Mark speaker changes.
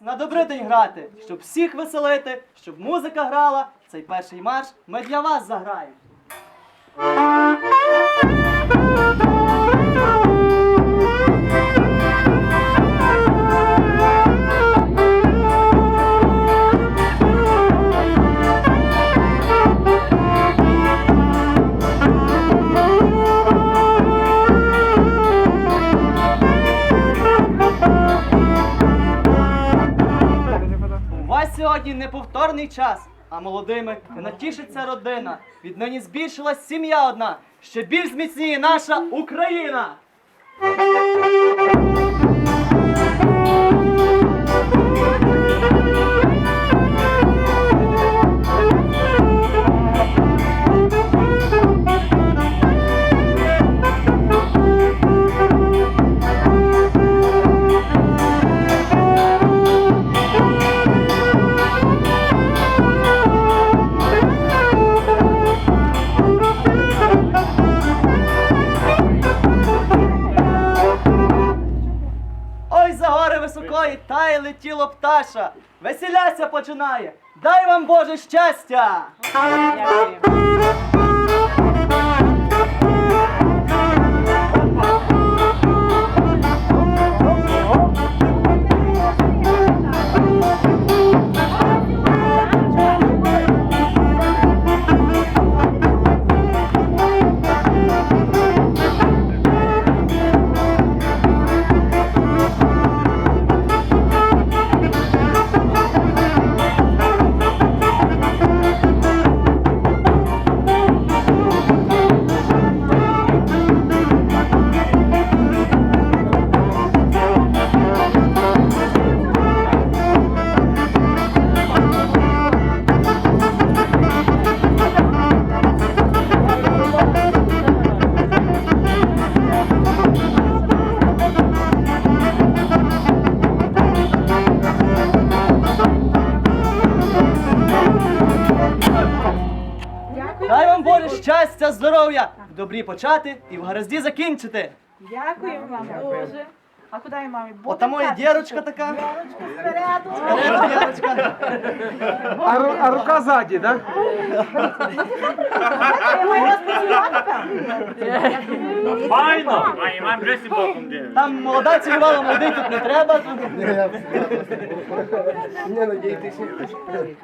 Speaker 1: на добридень грати, щоб всіх веселити, щоб музика грала. Цей перший марш ми для вас заграємо. У сьогодні неповторний час, а молодими не натішиться родина. Віднині збільшилась сім'я одна, ще більш зміцніє наша Україна. Високої тає летіло пташа. Веселяся починає. Дай вам Боже щастя! Дай вам Боже щастя, здоров'я! В добрі почати і в гаразді закінчити.
Speaker 2: Дякую вам дуже. А куди я маю?
Speaker 1: От там моя дірочка така.
Speaker 2: Дірочка спереду.
Speaker 1: Е, Дірочка.
Speaker 3: А, ру- а рука ззаді, да?
Speaker 2: Я маю вас поцілувати, певно?
Speaker 4: Файно! А Іван Гресі боком дивиться.
Speaker 1: Там молода цілювала, молодий тут не треба. Тут.
Speaker 4: Все, почти.